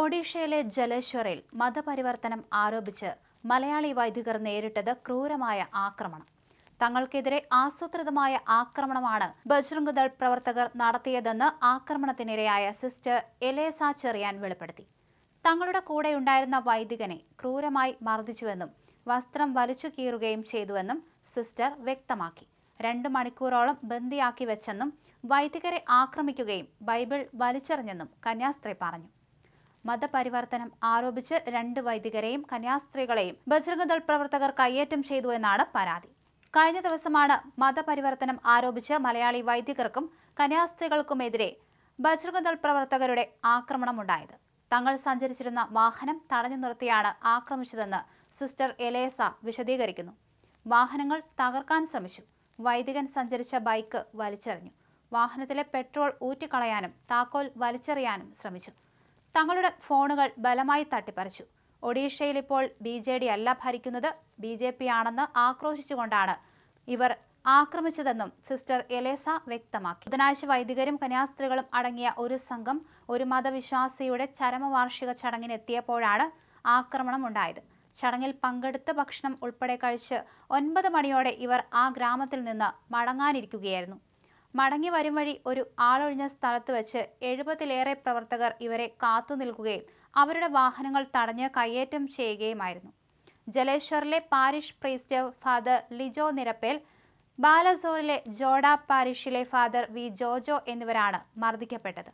ഒഡീഷയിലെ ജലേശ്വറിൽ മതപരിവർത്തനം ആരോപിച്ച് മലയാളി വൈദികർ നേരിട്ടത് ക്രൂരമായ ആക്രമണം. തങ്ങൾക്കെതിരെ ആസൂത്രിതമായ ആക്രമണമാണ് ബജ്രംഗ് ദൾ പ്രവർത്തകർ നടത്തിയതെന്ന് ആക്രമണത്തിനിരയായ സിസ്റ്റർ എലേസ ചെറിയാൻ വെളിപ്പെടുത്തി. തങ്ങളുടെ കൂടെയുണ്ടായിരുന്ന വൈദികനെ ക്രൂരമായി മർദ്ദിച്ചുവെന്നും വസ്ത്രം വലിച്ചു കീറുകയും ചെയ്തുവെന്നും സിസ്റ്റർ വ്യക്തമാക്കി. രണ്ട് മണിക്കൂറോളം ബന്ദിയാക്കി വെച്ചെന്നും വൈദികരെ ആക്രമിക്കുകയും ബൈബിൾ വലിച്ചെറിഞ്ഞെന്നും കന്യാസ്ത്രീ പറഞ്ഞു. മതപരിവർത്തനം ആരോപിച്ച് രണ്ട് വൈദികരെയും കന്യാസ്ത്രീകളെയും ബജ്രംഗദൾ പ്രവർത്തകർ കയ്യേറ്റം ചെയ്തു എന്നാണ് പരാതി. കഴിഞ്ഞ ദിവസമാണ് മതപരിവർത്തനം ആരോപിച്ച് മലയാളി വൈദികർക്കും കന്യാസ്ത്രീകൾക്കുമെതിരെ ബജ്രംഗദൾ പ്രവർത്തകരുടെ ആക്രമണമുണ്ടായത്. തങ്ങൾ സഞ്ചരിച്ചിരുന്ന വാഹനം തടഞ്ഞു നിർത്തിയാണ് ആക്രമിച്ചതെന്ന് സിസ്റ്റർ എലേസ വിശദീകരിക്കുന്നു. വാഹനങ്ങൾ തകർക്കാൻ ശ്രമിച്ചു. വൈദികൻ സഞ്ചരിച്ച ബൈക്ക് വലിച്ചെറിഞ്ഞു. വാഹനത്തിലെ പെട്രോൾ ഊറ്റിക്കളയാനും താക്കോൽ വലിച്ചെറിയാനും ശ്രമിച്ചു. തങ്ങളുടെ ഫോണുകൾ ബലമായി തട്ടിപ്പറിച്ചു. ഒഡീഷയിൽ ഇപ്പോൾ ബി ജെ ഡി അല്ല ഭരിക്കുന്നത് ബി ജെ പി ആണെന്ന് ആക്രോശിച്ചുകൊണ്ടാണ് ഇവർ ആക്രമിച്ചതെന്നും സിസ്റ്റർ എലേസ വ്യക്തമാക്കി. ബുധനാഴ്ച വൈദികരും കന്യാസ്ത്രീകളും അടങ്ങിയ ഒരു സംഘം ഒരു മതവിശ്വാസിയുടെ ചരമവാർഷിക ചടങ്ങിനെത്തിയപ്പോഴാണ് ആക്രമണം ഉണ്ടായത് ചടങ്ങിൽ പങ്കെടുത്ത് ഭക്ഷണം ഉൾപ്പെടെ കഴിച്ച് ഒൻപത് മണിയോടെ ഇവർ ആ ഗ്രാമത്തിൽ നിന്ന് മടങ്ങാനിരിക്കുകയായിരുന്നു. മടങ്ങി വരും വഴി ഒരു ആളൊഴിഞ്ഞ സ്ഥലത്ത് വെച്ച് എഴുപതിലേറെ പ്രവർത്തകർ ഇവരെ കാത്തു നിൽക്കുകയും അവരുടെ വാഹനങ്ങൾ തടഞ്ഞ് കയ്യേറ്റം ചെയ്യുകയുമായിരുന്നു. ജലേശ്വറിലെ parish priest father Lijo Nirappel ബാലസോറിലെ Joda പാരിഷിലെ ഫാദർ വി ജോജോ എന്നിവരാണ് മർദ്ദിക്കപ്പെട്ടത്.